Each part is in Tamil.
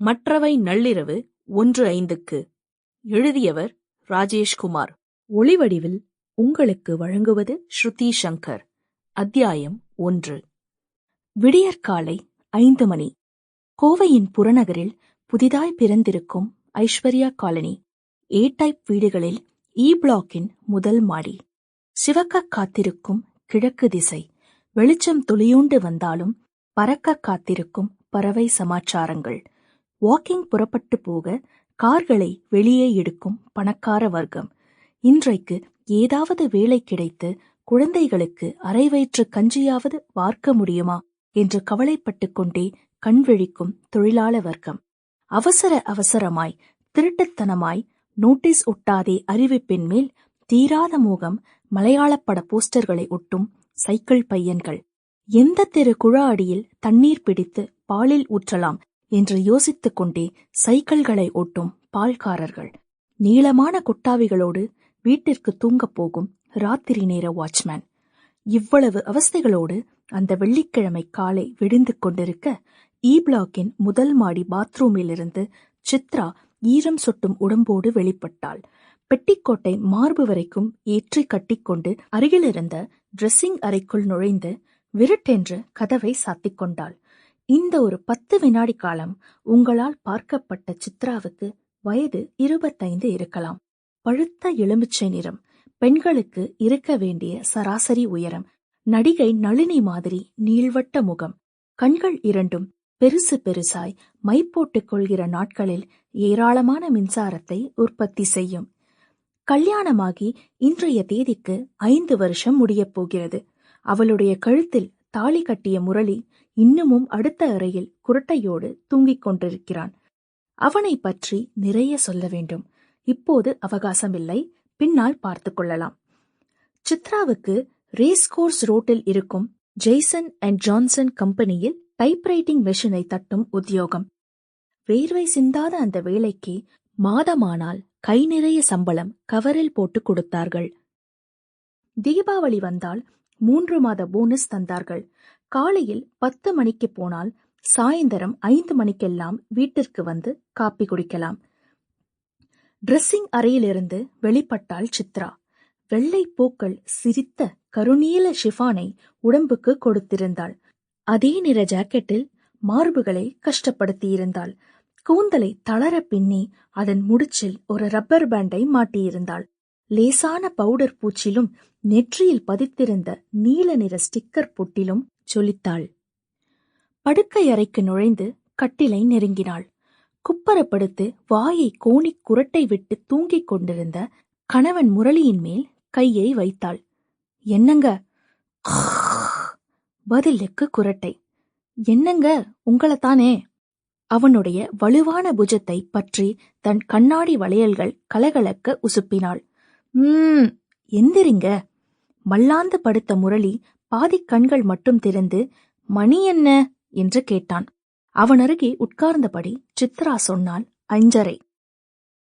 மற்றவை நள்ளிரவு ஒன்று ஐந்துக்கு. எழுதியவர் ராஜேஷ்குமார். ஒளிவடிவில் உங்களுக்கு வழங்குவது ஸ்ருதி சங்கர். அத்தியாயம் ஒன்று. விடியற்காலை ஐந்து மணி. கோவையின் புறநகரில் புதிதாய் பிறந்திருக்கும் ஐஸ்வர்யா காலனி ஏ டைப் வீடுகளில் e இ பிளாக்கின் முதல் மாடி. சிவக்க காத்திருக்கும் கிழக்கு திசை. வெளிச்சம் துளியூண்டு வந்தாலும் பறக்க காத்திருக்கும் பறவை சமாச்சாரங்கள். வாக்கிங் புறப்பட்டு போக கார்களை வெளியே எடுக்கும் பணக்கார வர்க்கம். இன்றைக்கு ஏதாவது வேலை கிடைத்து குழந்தைகளுக்கு அரை வயிற்று கஞ்சியாவது வார்க்க முடியுமா என்று கவலைப்பட்டு கொண்டே கண்விழிக்கும் தொழிலாள வர்க்கம். அவசர அவசரமாய் திருட்டுத்தனமாய் நோட்டீஸ் ஒட்டாதே அறிவிப்பின் மேல் தீராத மோகம் மலையாளப்பட போஸ்டர்களை ஒட்டும் சைக்கிள் பையன்கள். எந்த தெரு குழா அடியில் தண்ணீர் பிடித்து பாலில் ஊற்றலாம் என்று யோசித்துக் கொண்டே சைக்கிள்களை ஓட்டும் பால்காரர்கள். நீளமான கொட்டாவிகளோடு வீட்டிற்கு தூங்கப் போகும் ராத்திரி நேர வாட்ச்மேன். இவ்வளவு அவஸ்தைகளோடு அந்த வெள்ளிக்கிழமை காலை விடிந்து கொண்டிருக்க e இ பிளாக்கின் முதல் மாடி பாத்ரூமிலிருந்து சித்ரா ஈரம் சொட்டும் உடம்போடு வெளிப்பட்டாள். பெட்டிக்கோட்டை மார்பு வரைக்கும் ஏற்றி கட்டிக்கொண்டு அருகிலிருந்த ட்ரெஸ்ஸிங் அறைக்குள் நுழைந்து விருட்டென்று கதவை சாத்திக் கொண்டாள். இந்த ஒரு பத்து வினாடி காலம் உங்களால் பார்க்கப்பட்ட சித்ராவுக்கு வயது இருபத்தைந்து இருக்கலாம். பழுத்த எலுமிச்சை நிறம் பெண்களுக்கு இருக்க வேண்டிய சராசரி உயரம் நடிகை நளினி மாதிரி நீள்வட்ட முகம் கண்கள் இரண்டும் பெருசு பெருசாய் மை போட்டுக் கொள்கிற நாட்களில் ஏராளமான மின்சாரத்தை உற்பத்தி செய்யும். கல்யாணமாகி இன்றைய தேதிக்கு ஐந்து வருஷம் முடியப் போகிறது. அவளுடைய கழுத்தில் தாலி கட்டிய முரளி இன்னமும் அடுத்த அறையில் குரட்டையோடு தூங்கிக் கொண்டிருக்கிறான். அவனை பற்றி நிறைய சொல்ல வேண்டும். இப்போது அவகாசமில்லை. பின்னால் பார்த்து கொள்ளலாம். சித்ராவுக்கு ரேஸ் கோர்ஸ் ரோட்டில் இருக்கும் ஜெய்சன் அண்ட் ஜான்சன் கம்பெனியில் டைப்ரைட்டிங் மெஷினை தட்டும் உத்தியோகம். வேர்வை சிந்தாத அந்த வேலைக்கு மாதமானால் கை நிறைய சம்பளம் கவரில் போட்டு கொடுத்தார்கள். தீபாவளி வந்தால் மூன்று மாத போனஸ் தந்தார்கள். காலையில் பத்து மணிக்கு போனால் சாயந்தரம் ஐந்து மணிக்கெல்லாம் வீட்டிற்கு வந்து காப்பி குடிக்கலாம். ட்ரெஸ்ஸிங் அறையிலிருந்து வெளிப்பட்டாள் சித்ரா. வெள்ளை பூக்கள் சிரித்த கருநீல ஷிஃபானை உடம்புக்கு கொடுத்திருந்தாள். அதே நிற ஜாக்கெட்டில் மார்புகளை கஷ்டப்படுத்தியிருந்தாள். கூந்தலை தளர பின்னி அதன் முடிச்சில் ஒரு ரப்பர் பேண்டை மாட்டியிருந்தாள். லேசான பவுடர் பூச்சிலும் நெற்றியில் பதித்திருந்த நீல நிற ஸ்டிக்கர் பொட்டிலும் ஜொலித்தாள் படுக்கையறைக்கு நுழைந்து கட்டிலை நெருங்கினாள். குப்பரப்படுத்து வாயை கோணி குரட்டை விட்டு தூங்கிக் கொண்டிருந்த கணவன் முரளியின் மேல் கையை வைத்தாள். என்னங்க? பதிலுக்கு குரட்டை. என்னங்க? உங்களைத்தானே? அவனுடைய வலுவான புஜத்தை பற்றி தன் கண்ணாடி வளையல்கள் கலகலக்க உசுப்பினாள். உம் எந்திரிங்க. மல்லாந்து படுத்த முரளி பாதிக் கண்கள் மட்டும் திறந்து மணி என்ன என்று கேட்டான். அவன் அருகே உட்கார்ந்தபடி சித்ரா சொன்னாள் அஞ்சரை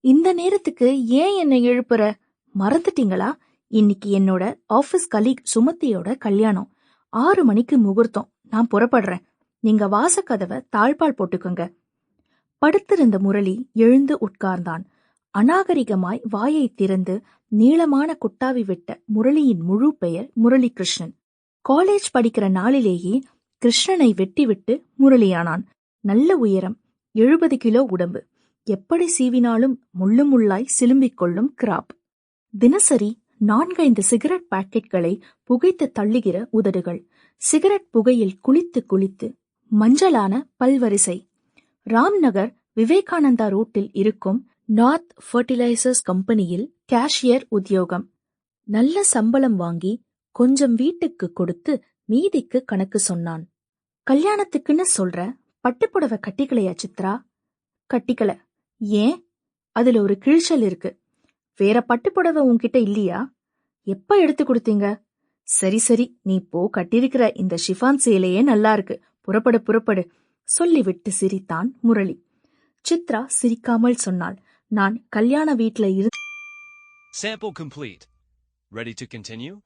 இந்த நேரத்துக்கு ஏன் என்னை எழுப்புற? மறந்துட்டீங்களா? இன்னைக்கு என்னோட ஆபீஸ் கலீக் சுமத்தியோட கல்யாணம். ஆறு மணிக்கு முகூர்த்தம். நான் புறப்படுறேன். நீங்க வாசக்கதவை தாழ்பால் போட்டுக்கோங்க படுத்திருந்த முரளி எழுந்து உட்கார்ந்தான். அநாகரிகமாய் வாயை திறந்து நீளமான குட்டாவி விட்ட முரளியின் முழு பெயர் முரளி கிருஷ்ணன் காலேஜ் படிக்கிற நாளிலேயே கிருஷ்ணனை வெட்டிவிட்டு முரளியானான். நல்ல உயரம் எழுபது கிலோ உடம்பு. எப்படி சீவினாலும் முள்ளு முள்ளாய் சிலும்பிக் கொள்ளும் கிராப். தினசரி நான்கைந்து சிகரெட் பாக்கெட்களை புகைத்து தள்ளுகிற உதடுகள். சிகரெட் புகையில் குளித்து குளித்து மஞ்சளான பல்வரிசை. ராம்நகர் விவேகானந்தா ரோட்டில் இருக்கும் நார்த் ஃபர்டிலைசர்ஸ் கம்பெனியில் கேஷியர் உத்தியோகம். நல்ல சம்பளம் வாங்கி கொஞ்சம் வீட்டுக்கு கொடுத்து மீதிக்கு கணக்கு சொன்னான். கல்யாணத்துக்குன்னு சொல்ற? பட்டுப்புடவை கட்டிக்கலையா சித்ரா? கட்டிக்கல. ஏன்? அதுல ஒரு கிழிச்சல் இருக்கு. வேற பட்டுப்புடவை உன்கிட்ட இல்லையா? எப்ப எடுத்து கொடுத்தீங்க? சரி சரி. நீ போ. கட்டியிருக்கிற இந்த ஷிஃபான் சேலையே நல்லா இருக்கு. புறப்படு புறப்படு. சொல்லிவிட்டு சிரித்தான் முரளி. சித்ரா சிரிக்காமல் சொன்னாள். நான் கல்யாண வீட்ல இரு Sample complete. Ready to continue?